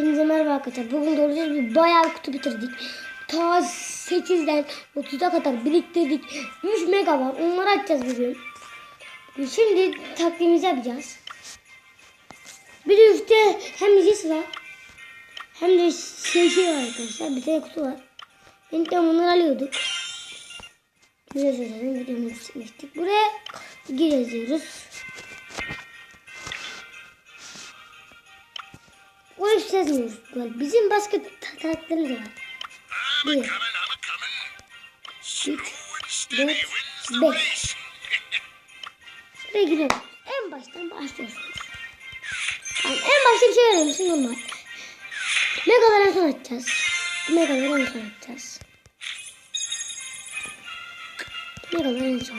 Hepinize merhaba arkadaşlar. Bugün düzgün bir bayağı kutu bitirdik. Ta 8'den 30'a kadar biriktirdik. 3 mega var. Onları açacağız bugün. Şimdi takvimimizi yapacağız. Bir üstte hem Jis var. Hem de şey, şey var arkadaşlar. Bir tane kutu var. İlk de onları alıyorduk. Güzel söyledim. Videomuzu çekmiştik. Buraya gir yazıyoruz. Yazmıyoruz. Böyle Bizim başka ta- karakterimiz de var. Bir, üç, dört, beş. Buraya giriyoruz. En baştan başlıyorsunuz. Tamam, en başta bir şey öğrenmişsin normal. Megaları en son açacağız. Megaları en son açacağız. Megaları en son.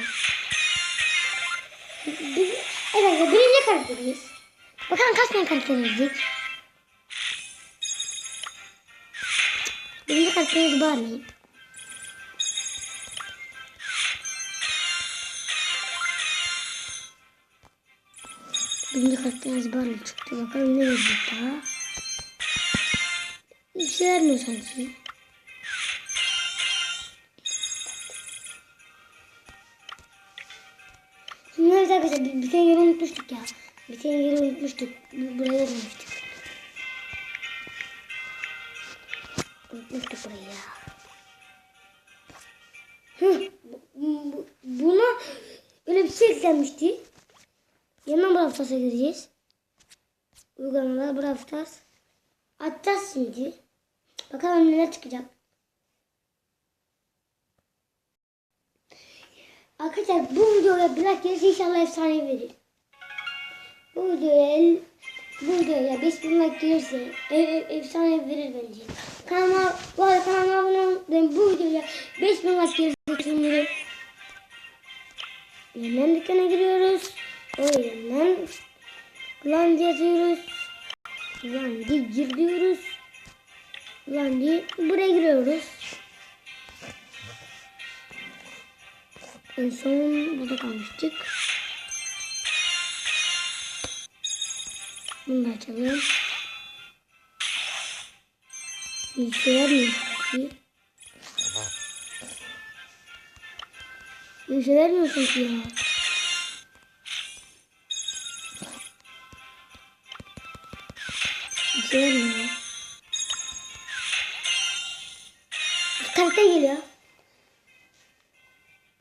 Bir, evet, birinci karakterimiz. Bakalım kaç tane karakter verecek. Birinci karakterimiz Barney. Birinci karakterimiz Barney çıktı. Bakalım ne verecek daha. Hiçbir şey vermiyor sanki. Şimdi arkadaşlar bir, bir tane yeri unutmuştuk ya. Bir tane yeri unutmuştuk. Bu- Buraya dönmüştük. Unutmuştuk burayı ya. Buna öyle bir şey eklenmişti. Yanına Brawl Stars'a gireceğiz. Uygulamalar Brawl Stars. Açacağız şimdi. Bakalım neler çıkacak. Arkadaşlar bu videoya bir like gelirse inşallah efsane verir. Bu videoya bu videoya 5000 like gelirse e, e, efsane verir bence. Kanalıma, bu arada kanalıma abone olun. Bu videoya 5000 like gelirse sevinirim. Yeniden dükkana giriyoruz. O yeniden Lan yazıyoruz. Lan diye gir diyoruz. Lan diye buraya giriyoruz. En son burada kalmıştık. Bunu da açalım. Şey sanki. Bir şey vermiyor sanki ya. Şey vermiyor. Karakter geliyor.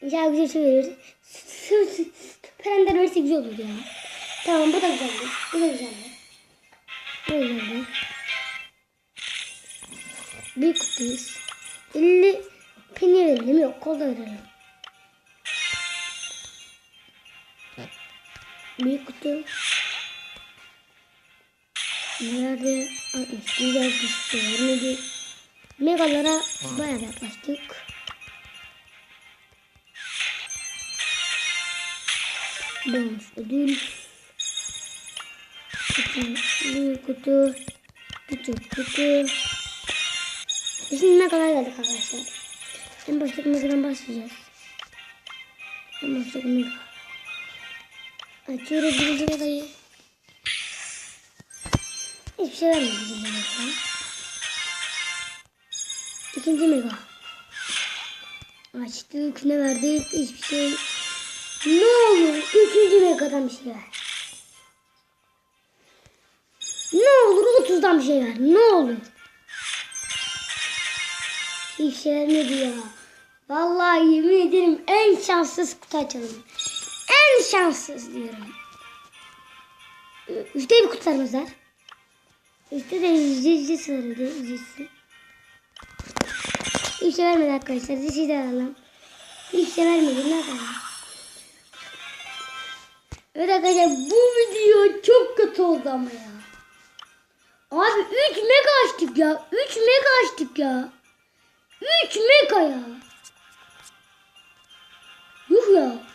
İnşallah güzel şey verir. Perender verirse güzel olur ya. Tamam bu da güzeldi. Bu da güzeldi. Da güzeldi. Bir kutuyuz. 50 peni verelim. Yok kola verelim. Bir kutu. Nerede? 60. Güzel bir şey vermedi. Megalara bayağı yaklaştık. Bonus ödül. Küçük kutu. Küçük kutu. Şimdi ne kadar geldik arkadaşlar. En baştaki megadan başlayacağız. En baştaki mega. Açıyoruz birinci megayı. Hiçbir şey vermedi birinci mega. İkinci mega. Açtık ne verdik hiçbir şey. Ne olur üçüncü megadan bir şey ver. 30'dan bir şey ver. Ne olur. İşe yaramadı ya. Vallahi yemin ederim en şanssız kutu açalım. En şanssız diyorum. Üçte bir kutularımız var. Üçte de yüzde yüzde sınırıydı. Yüzdesi. Hiç şey vermedi arkadaşlar. Siz şey de alalım. Hiç vermedi. Ne yapalım? Evet arkadaşlar bu video çok kötü oldu ama ya. Abi 3 mega açtık ya. 3 mega açtık ya. 3 mega ya. Yuh ya.